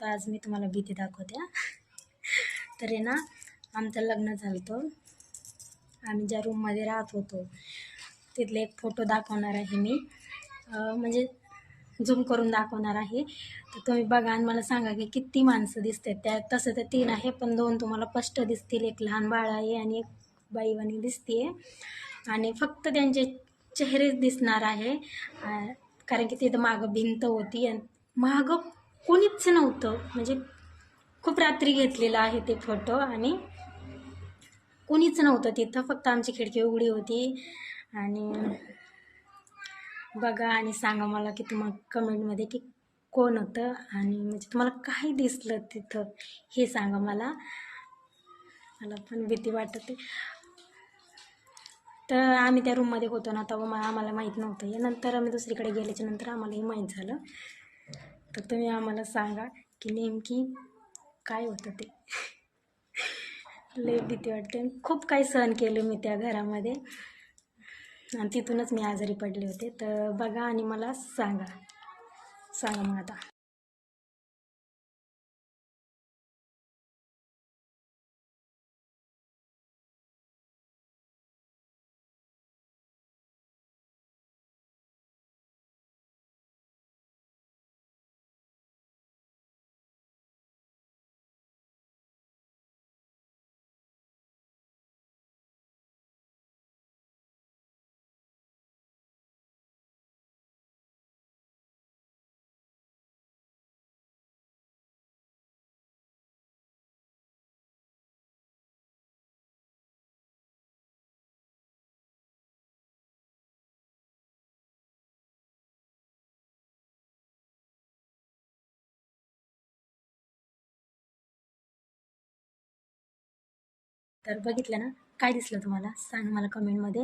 तर आज मी तुम्हाला भीती दाखवते तर आहे ना आमचं लग्न झालं होतं आम्ही ज्या रूममध्ये राहत होतो तिथले एक फोटो दाखवणार आहे मी. म्हणजे झूम करून दाखवणार आहे. तर तुम्ही बघा आणि मला सांगा की किती माणसं दिसतात. त्या तसं तर तीन आहे पण दोन तुम्हाला स्पष्ट दिसतील. एक लहान बाळ आहे आणि एक बाईवाणी दिसते आणि फक्त त्यांचे चेहरेच दिसणार आहे कारण की तिथं मागं भिंत होती आणि मागं कोणीच नव्हतं. म्हणजे खूप रात्री घेतलेलं आहे ते फोटो आणि कोणीच नव्हतं तिथं. फक्त आमची खिडकी उघडी होती. आणि बघा आणि सांगा मला की तुम्हाला कमेंटमध्ये की कोण होतं आणि म्हणजे तुम्हाला काय दिसलं तिथं हे सांगा मला. मला पण भीती वाटते. तर आम्ही त्या रूममध्ये होतो ना तेव्हा मग आम्हाला माहीत नव्हतं. या नंतर आम्ही दुसरीकडे गेल्याच्यानंतर आम्हाला हे माहीत झालं. तर तुम्ही आम्हाला सांगा की नेमकी काय होतं ते. लय भीती वाटते. खूप काही सहन केलं मी त्या घरामध्ये. आणि तिथूनच मी आजारी पडले होते. तर बघा आणि मला सांगा. सांगा मग आता. तर बघितलं ना काय दिसलं तुम्हाला? सांग मला कमेंटमध्ये.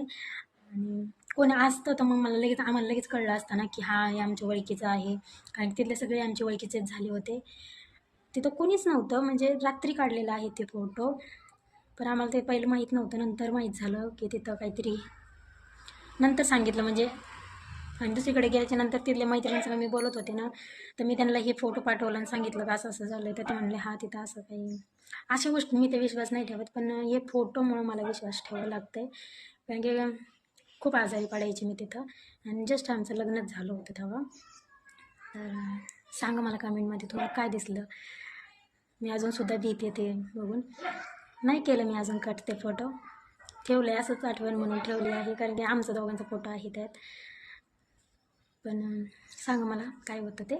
आणि कोणी असतं तर मग मला लगेच आम्हाला लगेच कळलं असतं ना की हा हे आमच्या ओळखीचं आहे. कारण तिथले सगळे आमच्या ओळखीचेच झाले होते. तिथं कोणीच नव्हतं. म्हणजे रात्री काढलेलं आहे ते फोटो. पण आम्हाला ते पहिलं माहीत नव्हतं. नंतर माहीत झालं की तिथं काहीतरी नंतर सांगितलं. म्हणजे आणि दुसरीकडे गेल्याच्यानंतर तिथल्या मैत्रिणीचं मी बोलत होते ना तर मी त्यांना हे फोटो पाठवलं आणि सांगितलं का असं असं झालं तर ते म्हणले हा तिथं असं काही अशा गोष्टी मी ते विश्वास नाही ठेवत पण हे फोटोमुळं मला विश्वास ठेवावा लागतं आहे कारण की खूप आजारी पडायची मी तिथं. आणि जस्ट आमचं लग्नच झालं होतं तेव्हा. तर सांगा मला कमेंटमध्ये तुम्हाला काय दिसलं? मी अजूनसुद्धा भीत ते बघून. नाही केलं मी अजून कट ते फोटो ठेवलं आहे असंच आठवण म्हणून ठेवली आहे कारण की आमचा दोघांचा फोटो आहे त्यात. पण सांगा मला काय होतं ते?